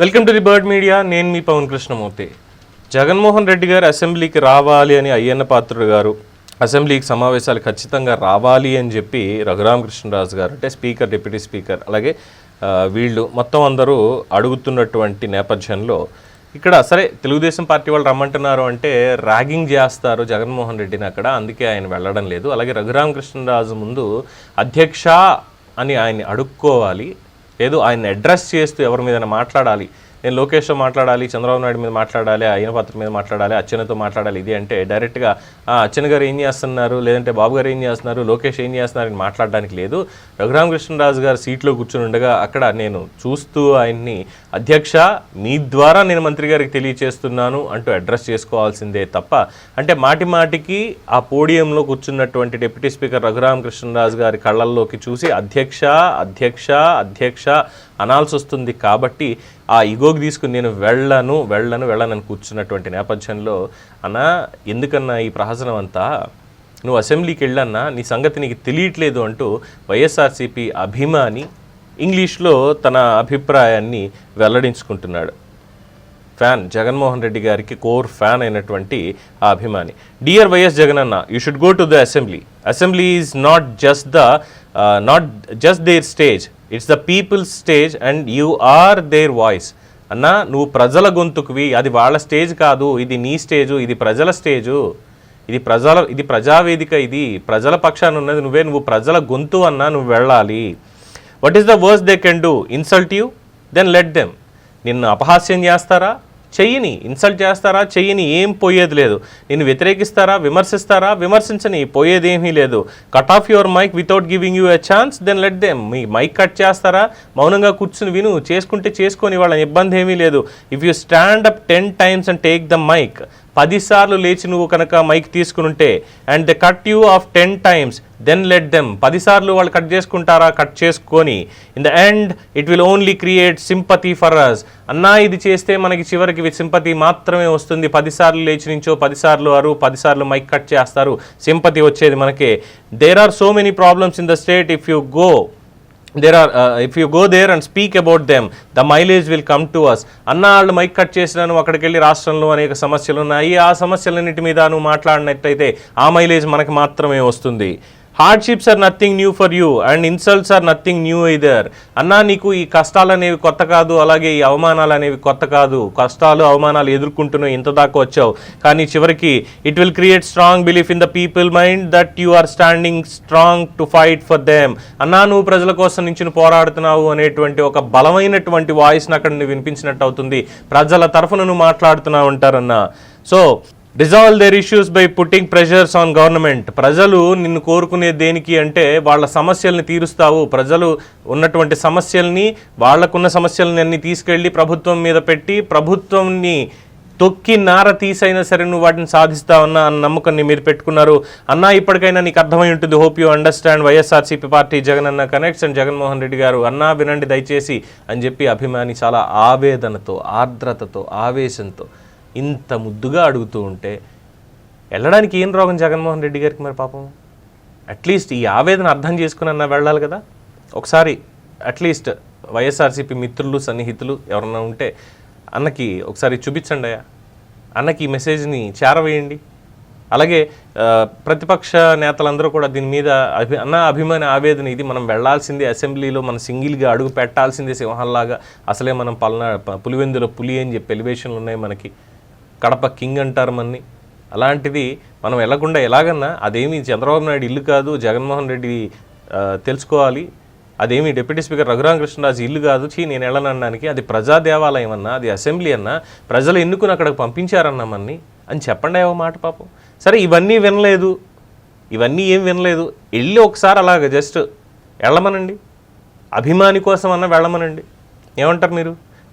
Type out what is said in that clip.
Welcome to the bird media. నేను మీ పవన్ కృష్ణమూర్తి. జగన్మోహన్ రెడ్డి గారు అసెంబ్లీకి రావాలి అని అయ్యన్న పాత్రుడు గారు అసెంబ్లీకి సమావేశాలు ఖచ్చితంగా రావాలి అని చెప్పి రఘురామకృష్ణరాజు గారు అంటే స్పీకర్ డిప్యూటీ స్పీకర్ అలాగే వీళ్ళు మొత్తం అందరూ అడుగుతున్నటువంటి నేపథ్యంలో ఇక్కడ సరే తెలుగుదేశం పార్టీ వాళ్ళు రమ్మంటున్నారు అంటే ర్యాగింగ్ చేస్తారు జగన్మోహన్ రెడ్డిని అక్కడ అందుకే ఆయన వెళ్ళడం లేదు. అలాగే రఘురామకృష్ణరాజు ముందు అధ్యక్ష అని ఆయన్ని అడుక్కోవాలి. లేదు ఆయన అడ్రస్ చేస్తూ ఎవరి మీద మాట్లాడాలి. నేను లోకేష్తో మాట్లాడాలి చంద్రబాబు నాయుడు మీద మాట్లాడాలి అయ్యన పాత్ర మీద మాట్లాడాలి అచ్చనతో మాట్లాడాలి ఇది అంటే డైరెక్ట్గా "ఆ, గారు ఏం చేస్తున్నారు లేదంటే బాబు గారు ఏం చేస్తున్నారు లోకేష్ ఏం చేస్తున్నారు అని మాట్లాడడానికి లేదు. రఘురామకృష్ణరాజు గారు సీట్లో కూర్చుని ఉండగా అక్కడ నేను చూస్తూ ఆయన్ని అధ్యక్ష మీ ద్వారా నేను మంత్రి గారికి తెలియచేస్తున్నాను అంటూ అడ్రస్ చేసుకోవాల్సిందే తప్ప అంటే మాటి మాటికి ఆ పోడియంలో కూర్చున్నటువంటి డిప్యూటీ స్పీకర్ రఘురామకృష్ణరాజు గారి కళ్ళల్లోకి చూసి అధ్యక్ష అధ్యక్ష అధ్యక్ష అనాల్సి వస్తుంది కాబట్టి ఆ ఇగోకి తీసుకుని నేను వెళ్ళను వెళ్ళను వెళ్ళను అని కూర్చున్నటువంటి నేపథ్యంలో అన్న ఎందుకన్నా ఈ ప్రహసనం అంతా? నువ్వు అసెంబ్లీకి వెళ్ళన్నా నీ సంగతి నీకు తెలియట్లేదు అంటూ వైఎస్ఆర్సీపీ అభిమాని ఇంగ్లీష్లో తన అభిప్రాయాన్ని వెల్లడించుకుంటున్నాడు. ఫ్యాన్ జగన్మోహన్ రెడ్డి గారికి కోర్ ఫ్యాన్ అయినటువంటి ఆ అభిమాని. డియర్ వైఎస్ జగన్ అన్న you should go to the assembly. Assembly is not just the not just there stage. It's the people's stage and you are there voice అన్న నువ్వు ప్రజల గొంతుకువి. అది వాళ్ళ స్టేజ్ కాదు. ఇది నీ స్టేజు ఇది ప్రజల స్టేజు. ఇది ప్రజల ఇది ప్రజావేదిక ఇది. ప్రజల పక్షాన ఉన్నది నువ్వే. నువ్వు ప్రజల గొంతు అన్నా నువ్వు వెళ్ళాలి. What is the worse they can do insult you then let them నిన్ను అపహాస్యం చేస్తారా? చెయ్యని ఇన్సల్ట్ చేస్తారా చెయ్యని ఏం పోయేది లేదు. నేను వ్యతిరేకిస్తారా విమర్శిస్తారా విమర్శించని పోయేది ఏమీ లేదు. Cut off your mic without giving you a chance then let them me mic cut చేస్తారా మౌనంగా కూర్చుని విను. చేసుకుంటే చేసుకొని వాళ్ళని ఇబ్బంది ఏమీ లేదు. If you stand up ten times and take the mic పదిసార్లు లేచి నువ్వు కనుక మైక్ తీసుకుని ఉంటే and the cut you off ten times then let them పదిసార్లు వాళ్ళు కట్ చేసుకుంటారా? కట్ చేసుకొని. In the end it will only create sympathy for us అన్నా ఇది చేస్తే మనకి చివరికి సింపతి మాత్రమే వస్తుంది. పదిసార్లు లేచి నుంచో పదిసార్లు అరు పదిసార్లు మైక్ కట్ చేస్తారు. సింపతి వచ్చేది మనకే. There are so many problems in the state if you go there or if you go there and speak about them the mileage will come to us అన్న వాళ్ళు మైక్ కట్ చేసినాను అక్కడికి వెళ్ళి రాష్ట్రంలో అనేక సమస్యలు ఉన్నాయి. ఆ సమస్యలన్నిటి మీద నువ్వు మాట్లాడినట్టయితే ఆ మైలేజ్ మనకి మాత్రమే వస్తుంది. Hardships are nothing new for you and insults are nothing new either అన్నా నీకు ఈ కష్టాలు అనేవి కొత్త కాదు అలాగే ఈ అవమానాలు అనేవి కొత్త కాదు. కష్టాలు అవమానాలు ఎదుర్కొంటున్నావు ఇంత దాకా వచ్చావు. కానీ చివరికి it will create strong belief in the people mind that you are standing strong to fight for them అన్నా నువ్వు ప్రజల కోసం నుంచి పోరాడుతున్నావు అనేటువంటి ఒక బలమైనటువంటి వాయిస్ని అక్కడ నువ్వు వినిపించినట్టు అవుతుంది. ప్రజల తరఫున నువ్వు మాట్లాడుతున్నావు అంటారన్నా so resolve their issues by putting pressures on government. ప్రజలు నిన్ను కోరుకునే దేనికి అంటే వాళ్ళ సమస్యల్ని తీరుస్తావు. ప్రజలు ఉన్నటువంటి సమస్యల్ని వాళ్ళకున్న సమస్యలని అన్ని తీసుకెళ్ళి ప్రభుత్వం మీద పెట్టి ప్రభుత్వంని తొక్కి నార తీసైనా సరే నువ్వు వాటిని సాధిస్తావన్న అన్న నమ్మకాన్ని మీరు పెట్టుకున్నారు. అన్నా ఇప్పటికైనా నీకు అర్థమై ఉంటుంది. Hope you understand YSRCP party Jagan అన్న కనెక్ట్స్ అండ్ జగన్మోహన్ రెడ్డి గారు అన్నా వినండి దయచేసి అని చెప్పి అభిమాని చాలా ఆవేదనతో ఆర్ద్రతతో ఆవేశంతో ఇంత ముద్దుగా అడుగుతూ ఉంటే వెళ్ళడానికి ఏం రోగం జగన్మోహన్ రెడ్డి గారికి మరి పాపం? అట్లీస్ట్ ఈ ఆవేదన అర్థం చేసుకుని అన్న వెళ్ళాలి కదా. ఒకసారి అట్లీస్ట్ వైఎస్ఆర్సీపీ మిత్రులు సన్నిహితులు ఎవరన్నా ఉంటే అన్నకి ఒకసారి చూపించండి అయ్యా. అన్నకి ఈ మెసేజ్ని చేరవేయండి. అలాగే ప్రతిపక్ష నేతలందరూ కూడా దీని మీద అభి అన్న అభిమాన ఆవేదన ఇది మనం వెళ్ళాల్సిందే అసెంబ్లీలో మనం సింగిల్గా అడుగు పెట్టాల్సిందే సింహంలాగా. అసలే మనం పల్నా పులివెందులో పులివెందుల పులి అని చెప్పి ఎలివేషన్లు ఉన్నాయి మనకి. కడప కింగ్ అంటారు మన్ని. అలాంటిది మనం వెళ్ళకుండా ఎలాగన్నా అదేమి చంద్రబాబు నాయుడు ఇల్లు కాదు జగన్మోహన్ రెడ్డి తెలుసుకోవాలి. అదేమి డిప్యూటీ స్పీకర్ రఘురామకృష్ణరాజు ఇల్లు కాదు చీ నేను వెళ్ళనడానికి అది ప్రజా దేవాలయం అన్నా అది అసెంబ్లీ అన్నా ప్రజలు ఎన్నుకుని అక్కడికి పంపించారన్నా మన్ని అని చెప్పండి ఏవో మాట పాపం. సరే ఇవన్నీ వినలేదు. ఇవన్నీ ఏం వినలేదు. వెళ్ళి ఒకసారి అలాగ జస్ట్ వెళ్ళమనండి. అభిమాని కోసం అన్న వెళ్ళమనండి. ఏమంటారు మీరు?